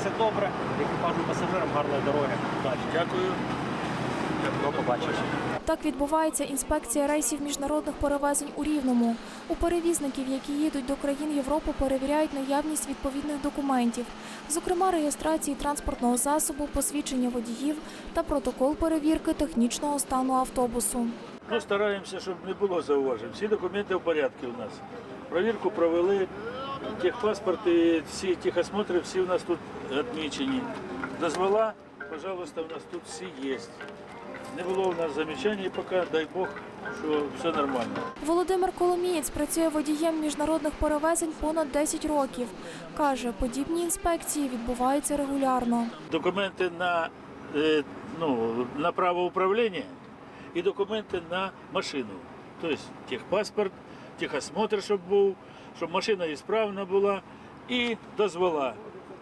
Все добре, екіпажу пасажирам гарної дороги. Удачі. Дякую. До побачення. Так відбувається інспекція рейсів міжнародних перевезень у Рівному. У перевізників, які їдуть до країн Європи, перевіряють наявність відповідних документів, зокрема реєстрації транспортного засобу, посвідчення водіїв та протокол перевірки технічного стану автобусу. Ну, стараємося, щоб не було зауважень. Всі документи в порядку у нас. Провірку провели, техпаспорти, всі техосмотри, всі у нас тут відмічені. Дозвола, пожалуйста, у нас тут всі є. Не було у нас замічань і поки, дай Бог, що все нормально. Володимир Коломієць працює водієм міжнародних перевезень понад 10 років. Каже, подібні інспекції відбуваються регулярно. Документи на, е, ну, на право управління і документи на машину. Тобто техпаспорт, техосмотр, щоб був, щоб машина ісправна була, і дозвола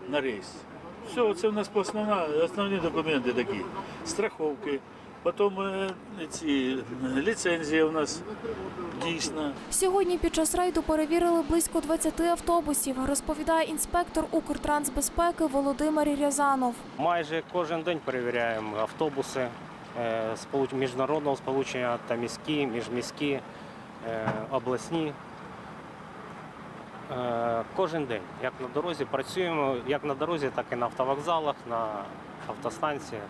на рейс. Все, це в нас основна, основні документи такі. Страховки, потім е, ці ліцензія у нас дійсна. Сьогодні під час рейду перевірили близько 20 автобусів, розповідає інспектор Укртрансбезпеки Володимир Рязанов. Майже кожен день перевіряємо автобуси е, міжнародного сполучення та міські, міжміські, е, обласні. Е, Кожен день, як на дорозі, працюємо як на дорозі, так і на автовокзалах, на автостанціях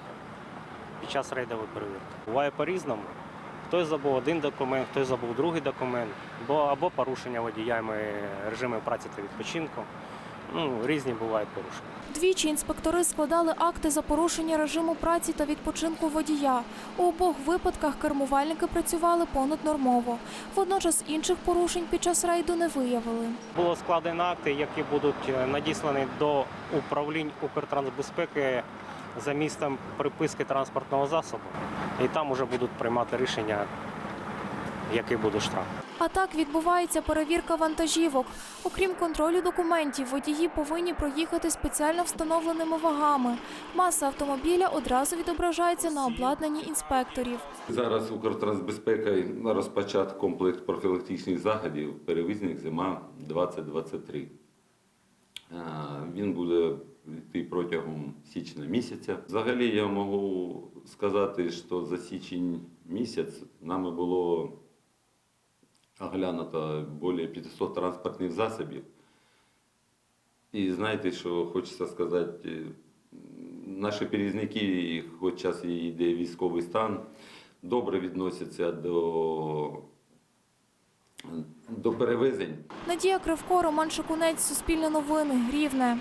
під час рейдової перевірки. Буває по-різному. Хтось забув один документ, хтось забув другий документ, або порушення водіями режиму праці та відпочинку. Ну, різні бувають порушення. Двічі інспектори складали акти за порушення режиму праці та відпочинку водія. У обох випадках кермувальники працювали понаднормово. Водночас інших порушень під час рейду не виявили. Було складено акти, які будуть е, надіслані до управлінь Укртрансбезпеки за містом приписки транспортного засобу. І там вже будуть приймати рішення, який буде штраф. А так відбувається перевірка вантажівок. Окрім контролю документів, водії повинні проїхати спеціально встановленими вагами. Маса автомобіля одразу відображається на обладнанні інспекторів. Зараз Укртрансбезпека розпочат комплекс профілактичних заходів перевізник зима 2023. Е, Він буде йти протягом січня місяця. Взагалі я можу сказати, що за січень місяць нами було оглянуто більше 500 транспортних засобів. І знаєте, що хочеться сказати, е, наші перевізники, хоч і йде військовий стан, добре відносяться до, до перевезень. Надія Кривко, Роман Шикунець, Суспільне новини, Рівне.